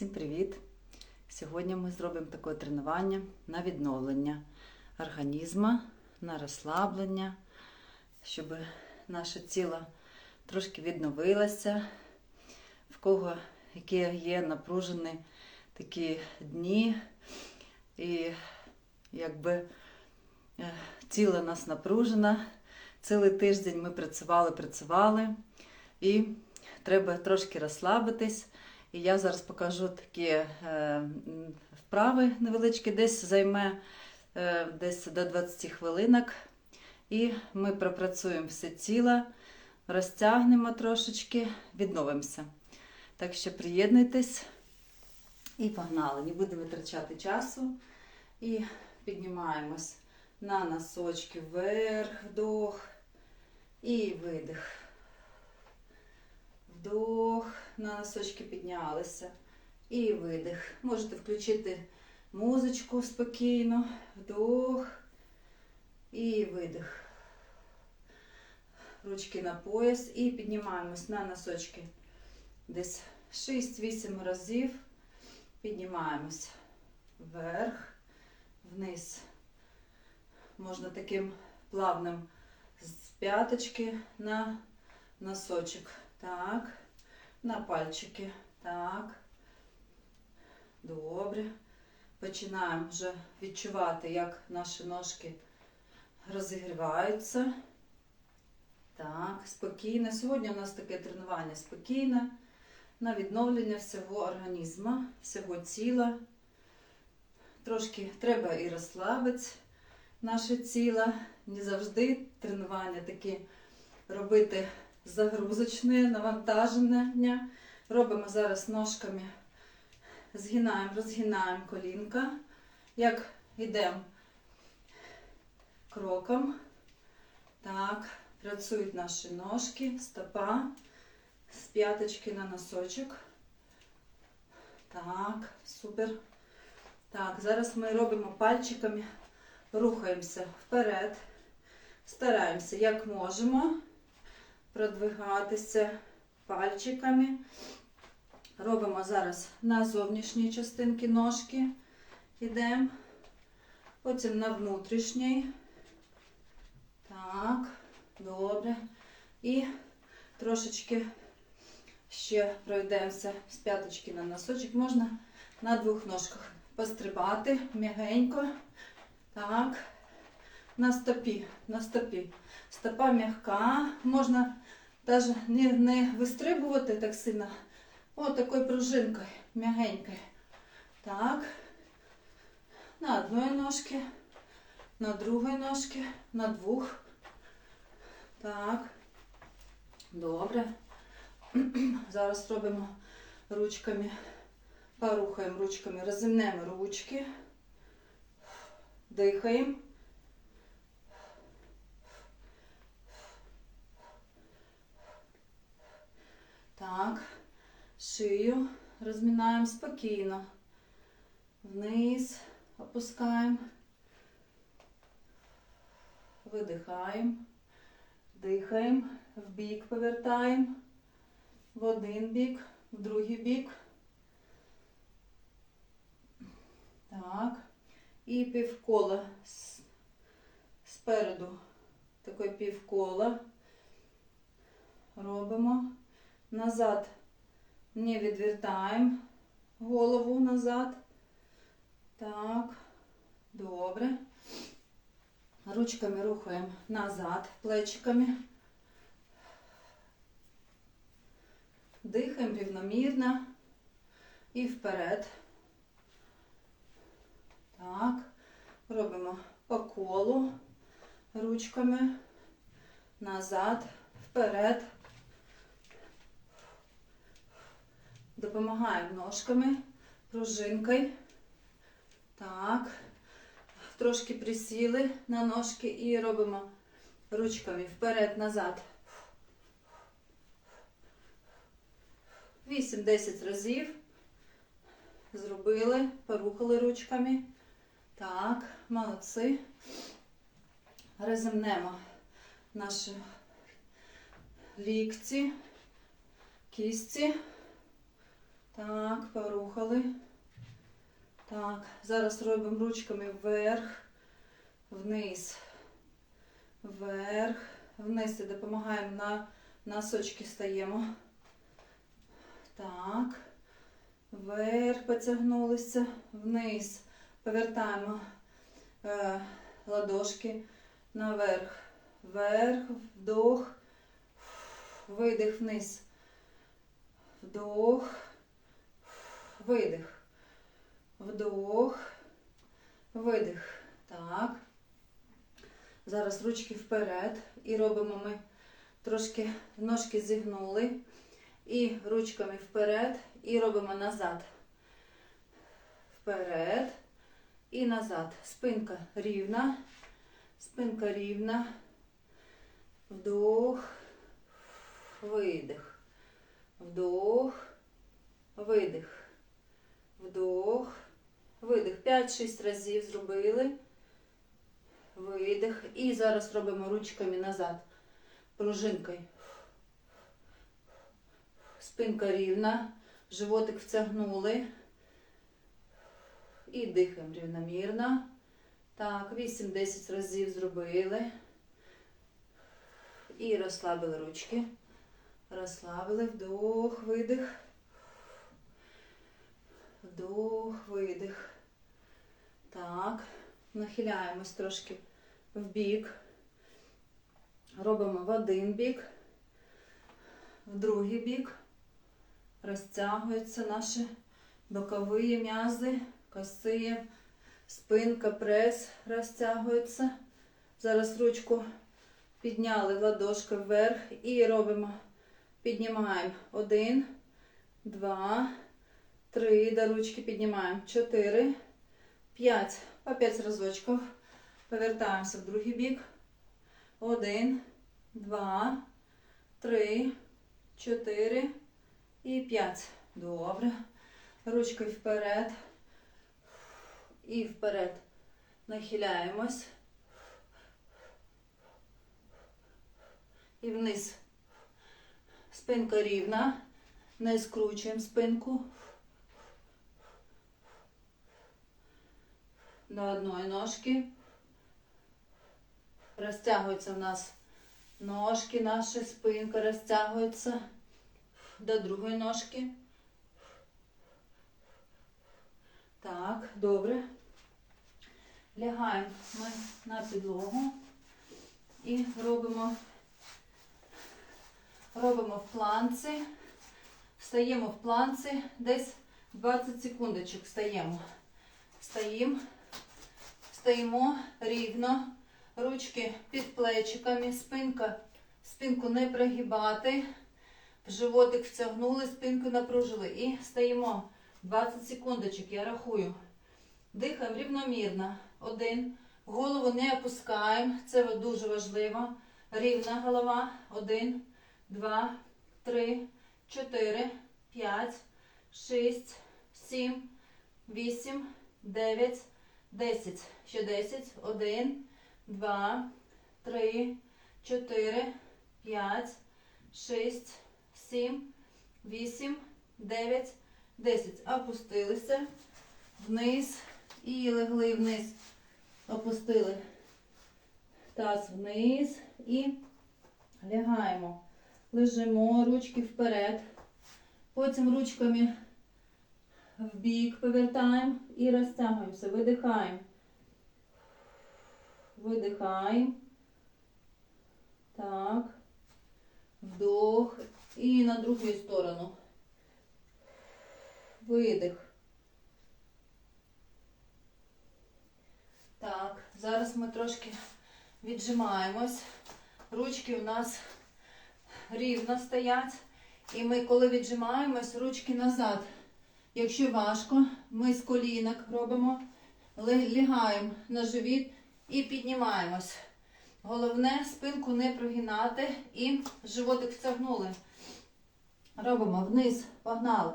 Всім привіт! Сьогодні ми зробимо таке тренування на відновлення організму, на розслаблення, щоб наше тіло трошки відновилося, в кого які є напружені такі дні, і якби е, тіло нас напружено. Цілий тиждень ми працювали, працювали, і треба трошки розслабитись. І я зараз покажу такі е, вправи невеличкі, десь займе е, десь до 20 хвилинок. І ми пропрацюємо все тіло, розтягнемо трошечки, відновимося. Так що приєднуйтесь і погнали. Не будемо витрачати часу. І піднімаємось на носочки вверх, вдох і видих. Вдох, на носочки піднялися. І видих. Можете включити музичку спокійно. Вдох і видих. Ручки на пояс і піднімаємось на носочки. Десь 6-8 разів. Піднімаємось вверх, вниз. Можна таким плавним з п'яточки на носочок. Так. На пальчики. Так. Добре. Починаємо вже відчувати, як наші ножки розігріваються. Так, спокійно. Сьогодні у нас таке тренування спокійне на відновлення всього організму, всього тіла. Трошки треба і розслабити наше тіло. Не завжди тренування такі робити загрузочне, навантаження. Робимо зараз ножками, згинаємо, розгинаємо колінка. Як йдемо кроком. Так, працюють наші ножки, стопа, з п'яточки на носочок. Так, супер. Так, зараз ми робимо пальчиками, рухаємося вперед. Стараємося, як можемо, продвигатися пальчиками. Робимо зараз на зовнішній частинки ножки. Йдемо. Потім на внутрішній. Так, добре. І трошечки ще пройдемося з п'яточки на носочок. Можна на двох ножках пострибати м'ягенько. Так. На стопі, на стопі. Стопа м'яка. Можна навіть не, не вистрибувати так сильно. О, такою пружинкою, м'ягенькою. Так. На одної ножки, на другої ножки, на двох. Так. Добре. Зараз робимо ручками, порухаємо ручками, розімнемо ручки, дихаємо. Так, шию розмінаємо спокійно. Вниз опускаємо, видихаємо, дихаємо, в бік повертаємо, в один бік, в другий бік. Так. І півкола спереду таке півкола робимо. Назад не відвертаємо голову назад. Так, добре. Ручками рухаємо назад, плечиками. Дихаємо рівномірно і вперед. Так, робимо по колу ручками назад, вперед. Допомагаємо ножками, пружинкою. Так. Трошки присіли на ножки і робимо ручками вперед-назад. 8-10 разів. Зробили, порухали ручками. Так, молодці. Розімнемо наші лікті, кісті. Так. Порухали. Так, зараз робимо ручками вверх, вниз, вверх, вниз і допомагаємо на носочки стаємо. Так. Вверх потягнулися, вниз. Повертаємо е, ладошки наверх. Вверх, вдох, видих вниз. Вдох, видих. Вдох, видих. Так. Зараз ручки вперед. І робимо ми трошки ножки зігнули. І ручками вперед. І робимо назад. Вперед. І назад. Спинка рівна. Спинка рівна. Вдох. Видих. Вдох. Видих. Вдох. Видих. 5-6 разів зробили. Видих. І зараз робимо ручками назад. Пружинкою. Спинка рівна. Животик втягнули. І дихаємо рівномірно. Так, 8-10 разів зробили. І розслабили ручки. Розслабили. Вдох, видих. Вдох, видих. Так. Нахиляємось трошки в бік. Робимо в один бік, в другий бік. Розтягуються наші бокові м'язи, коси, спинка, прес розтягується. Зараз ручку підняли ладошка вверх і робимо. Піднімаємо один, два, три. До ручки піднімаємо чотири, п'ять. По п'ять разочків. Повертаємося в другий бік. Один, два, три, чотири і п'ять. Добре. Ручкою вперед. І вперед. Нахиляємось. І вниз. Спинка рівна. Не скручуємо спинку. До одної ножки. Розтягуються в нас ножки, наші спинка розтягується до другої ножки. Так, добре. Лягаємо ми на підлогу і робимо, робимо в планці. Стаємо в планці, десь 20 секундочок стаємо. Стаємо, стоїмо рівно, ручки під плечиками, спинка, спинку не прогибати. Животик втягнули, спинку напружили. І стаємо 20 секундочок, я рахую. Дихаємо рівномірно. Один. Голову не опускаємо. Це дуже важливо. Рівна голова. Один, два, три, чотири, п'ять, шість, сім, вісім, дев'ять, десять. Ще десять. Один, два, три, чотири, п'ять, шість, сім, вісім, дев'ять, десять. Опустилися вниз і легли вниз. Опустили таз вниз і лягаємо. Лежимо, ручки вперед. Потім ручками в бік повертаємо і розтягуємося. Видихаємо. Видихаємо. Так. Вдох. І на другу сторону. Видих. Так, зараз ми трошки віджимаємось. Ручки у нас рівно стоять. І ми, коли віджимаємось, ручки назад. Якщо важко, ми з колінок робимо, лягаємо на живіт і піднімаємось. Головне спинку не прогинати і животик втягнули. Робимо вниз, погнали.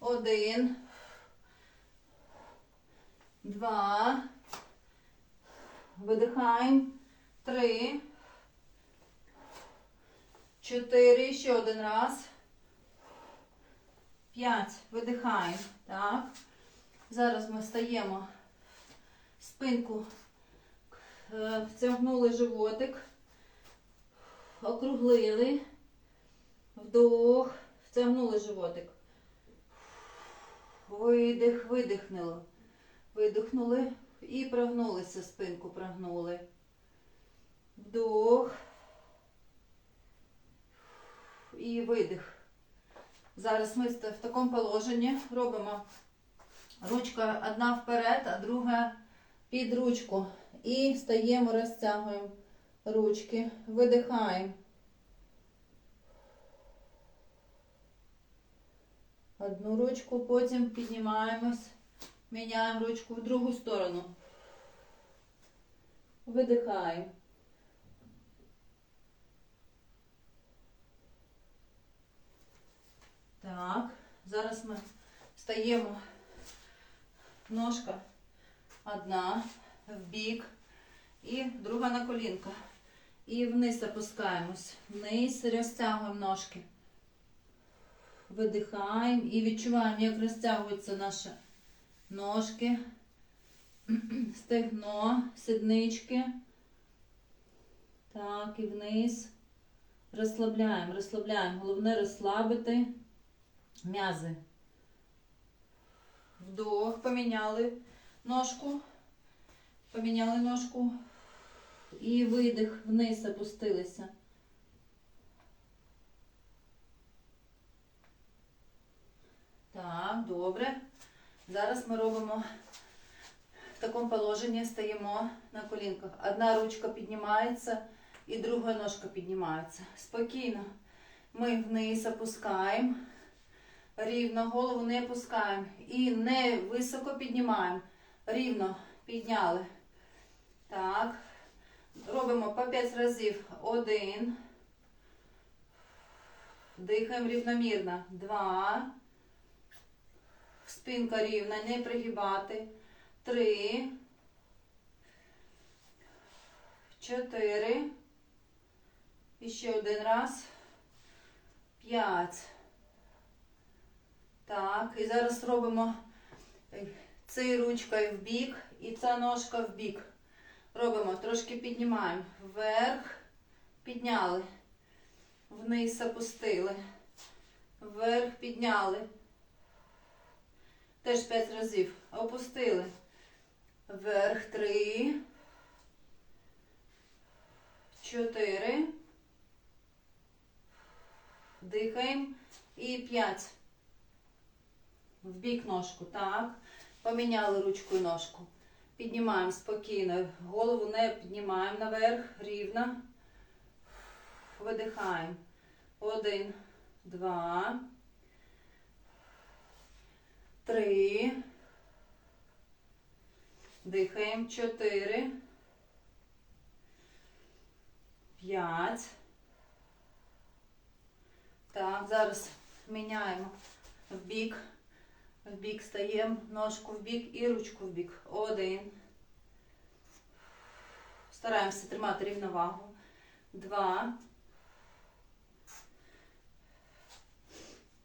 Один, два, видихаємо, три, чотири, ще один раз, 5. Видихаємо. Так. Зараз ми стаємо спинку, е, втягнули животик, округлили. Вдох, втягнули животик. Видих, видихнули. Видихнули і прогнулися, спинку прогнули. Вдох. І видих. Зараз ми в такому положенні робимо ручка одна вперед, а друга під ручку. І стаємо, розтягуємо ручки, видихаємо. Одну ручку, потім піднімаємось, міняємо ручку в другу сторону. Видихаємо. Так, зараз ми стаємо ножка одна в бік і друга на колінка. І вниз опускаємось. Вниз розтягуємо ножки. Видихаємо і відчуваємо, як розтягуються наші ножки, стегно, сіднички. Так, і вниз. Розслабляємо, розслабляємо. Головне розслабити м'язи. Вдох, поміняли ножку. Поміняли ножку. І видих вниз опустилися. Так, добре. Зараз ми робимо в такому положенні, стоїмо на колінках. Одна ручка піднімається і друга ножка піднімається. Спокійно. Ми вниз опускаємо. Рівно голову не опускаємо. І не високо піднімаємо. Рівно підняли. Так. Робимо по 5 разів. Один. Дихаємо рівномірно. Два. Спинка рівна, не пригибати. Три. Чотири. І ще один раз. П'ять. Так, і зараз робимо цією ручкою в бік і ця ножка в бік. Робимо, трошки піднімаємо. Вверх, підняли. Вниз опустили. Вверх підняли. Теж 5 разів. Опустили. Вверх три. Чотири. Дихаємо. І п'ять. В бік ножку. Так. Поміняли ручку і ножку. Піднімаємо спокійно. Голову не піднімаємо наверх. Рівно. Видихаємо. Один, два. Три. Дихаємо. Чотири. П'ять. Так, зараз міняємо в бік. В бік стаємо, ножку в бік і ручку в бік. Один. Стараємося тримати рівновагу. Два.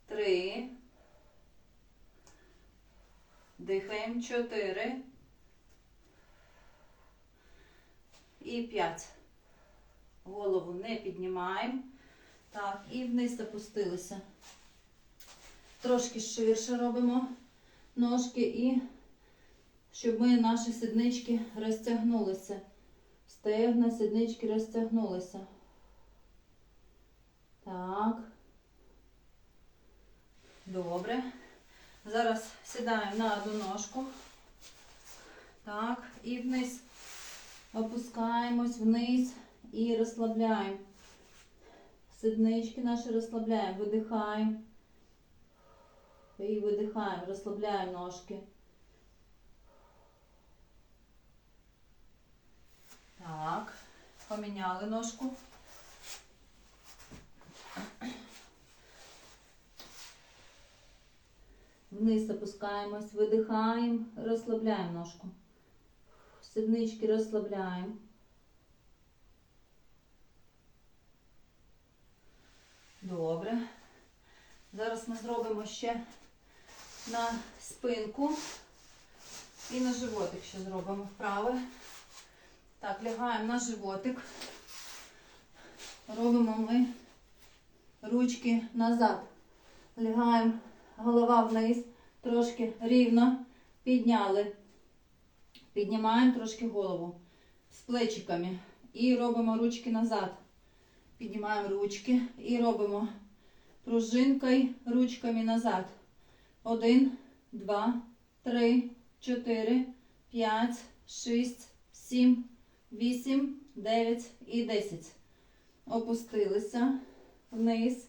Три. Дихаємо. Чотири. І п'ять. Голову не піднімаємо. Так, і вниз опустилися. Трошки ширше робимо ножки і щоб ми наші сіднички розтягнулися. Стегна, сіднички розтягнулися. Так. Добре. Зараз сідаємо на одну ножку. Так, і вниз опускаємось вниз і розслабляємо. Сіднички наші розслабляємо, видихаємо. І видихаємо, розслабляємо ножки. Так, поміняли ножку. Вниз опускаємось, видихаємо, розслабляємо ножку. Сіднички розслабляємо. Добре. Зараз ми зробимо ще на спинку і на животик ще зробимо вправи. Так, лягаємо на животик. Робимо ми ручки назад. Лягаємо голова вниз, трошки рівно підняли. Піднімаємо трошки голову з плечиками. І робимо ручки назад. Піднімаємо ручки і робимо пружинкою ручками назад. Один, два, три, чотири, п'ять, шість, сім, вісім, дев'ять і десять. Опустилися вниз.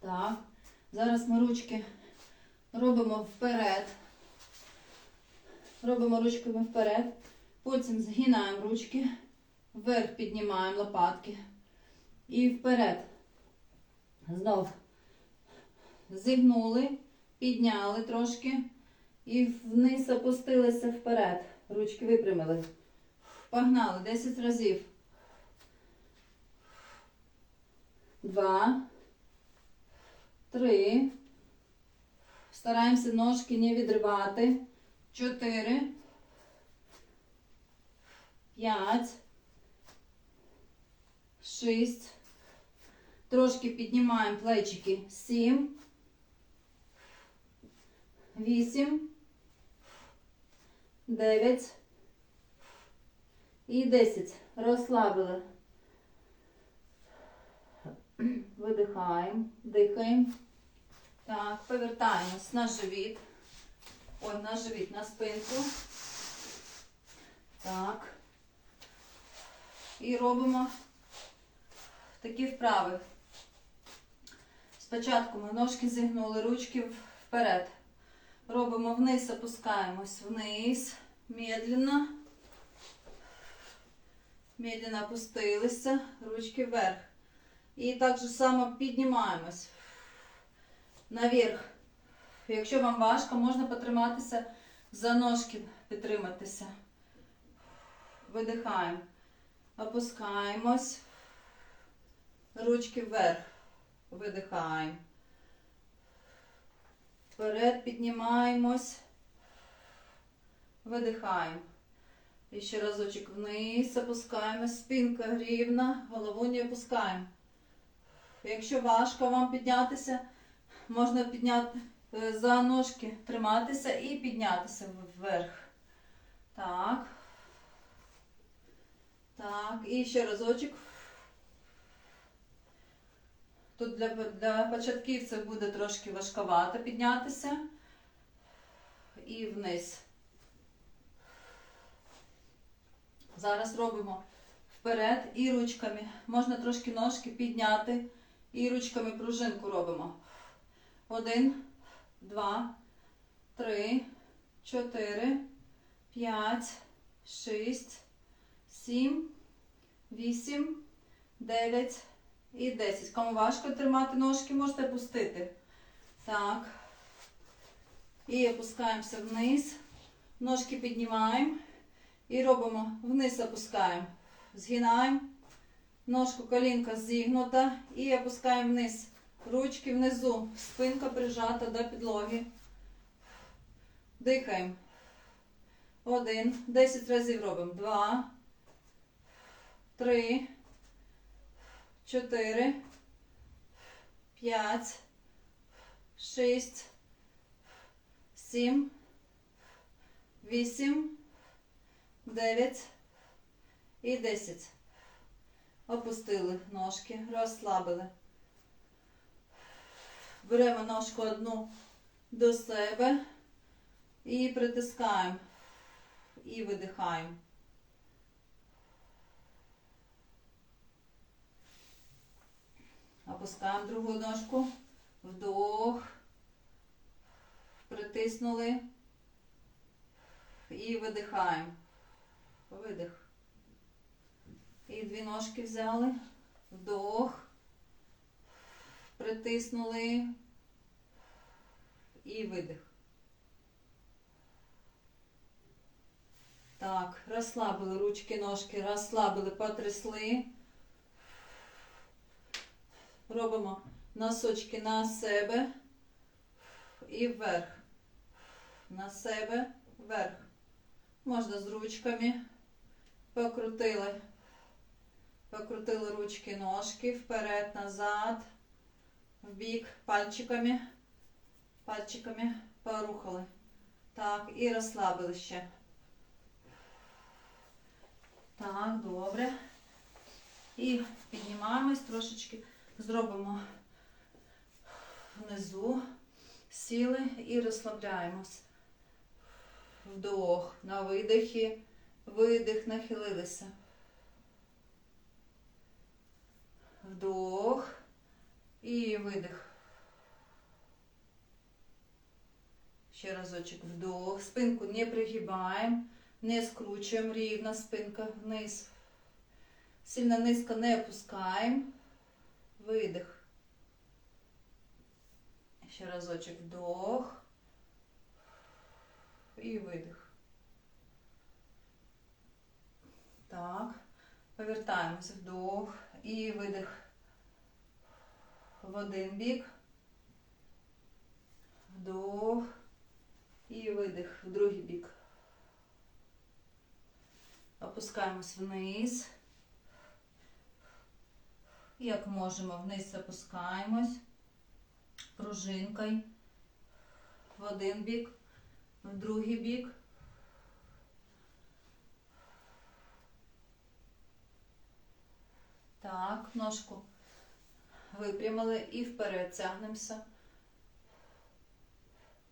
Так. Зараз ми ручки робимо вперед. Робимо ручками вперед. Потім згинаємо ручки. Вверх піднімаємо лопатки. І вперед. Знов зігнули, підняли трошки. І вниз опустилися вперед. Ручки випрямили. Погнали 10 разів. Два. Три. Стараємося ножки не відривати. Чотири. П'ять. Шість. Трошки піднімаємо плечики. Сім. Вісім. Дев'ять. І десять. Розслабили. Видихаємо, дихаємо. Так, повертаємось на живіт. Ой, на живіт, на спинку. Так. І робимо такі вправи. Спочатку ми ножки зігнули, ручки вперед. Робимо вниз, опускаємось вниз. Медленно. Медленно опустилися, ручки вверх. І так же само піднімаємось наверх. Якщо вам важко, можна потриматися за ножки, підтриматися. Видихаємо. Опускаємось. Ручки вверх. Видихаємо. Вперед піднімаємось. Видихаємо. І ще разочок вниз опускаємось. Спинка рівна, голову не опускаємо. Якщо важко вам піднятися, можна підняти е, за ножки, триматися і піднятися вверх. Так. Так, і ще разочок. Тут для, для початківців буде трошки важковато піднятися. І вниз. Зараз робимо вперед і ручками. Можна трошки ножки підняти. І ручками пружинку робимо. Один, два, три, чотири, п'ять, шість, сім, вісім, дев'ять і десять. Кому важко тримати ножки, можете пустити. Так. І опускаємося вниз. Ножки піднімаємо. І робимо вниз опускаємо. Згинаємо. Ножку колінка зігнута і опускаємо вниз. Ручки внизу. Спинка прижата до підлоги. Дихаємо. Один. Десять разів робимо. Два. Три. Чотири. П'ять. Шість. Сім. Вісім. Дев'ять. І десять. Опустили ножки, розслабили. Беремо ножку одну до себе і притискаємо. І видихаємо. Опускаємо другу ножку. Вдох. Притиснули. І видихаємо. Видих. І дві ножки взяли. Вдох. Притиснули. І видих. Так, розслабили ручки, ножки, розслабили, потрясли. Робимо носочки на себе і вверх. На себе, вверх. Можна з ручками. Покрутили. Покрутили ручки, ножки вперед, назад, в бік, пальчиками. Пальчиками порухали. Так, і розслабили ще. Так, добре. І піднімаємось трошечки, зробимо внизу, сіли і розслабляємось. Вдох на видихі, видих, нахилилися. Вдох і видих. Ще разочек вдох. Спинку не пригибаємо, не скручуємо рівно спинка вниз. Сильно низько не опускаємо. Видих. Ще разочек вдох. І видих. Так. Повертаємось вдох і видих. В один бік. Вдох. І видих в другий бік. Опускаємось вниз. Як можемо, вниз опускаємось. Пружинкою. В один бік, в другий бік. Так, ножку випрямили і вперед тягнемося.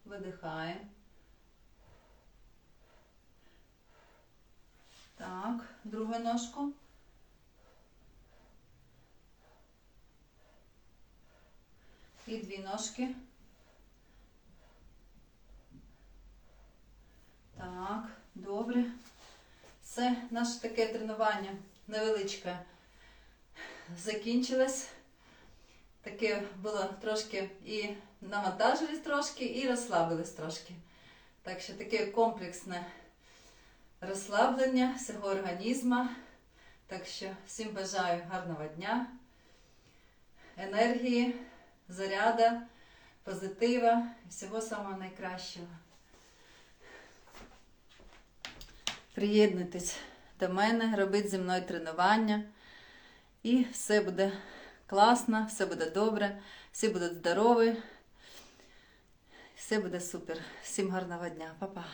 Видихаємо. Так, другу ножку. І дві ножки. Так, добре. Це наше таке тренування невеличке закінчилось. Таке було трошки і навантажились трошки, і розслабились трошки. Так що таке комплексне розслаблення всього організму. Так що всім бажаю гарного дня, енергії, заряда, позитива і всього самого найкращого. Приєднуйтесь до мене, робіть зі мною тренування. І все буде класно, все буде добре, всі будуть здорові, все буде супер. Всім гарного дня, Па-па.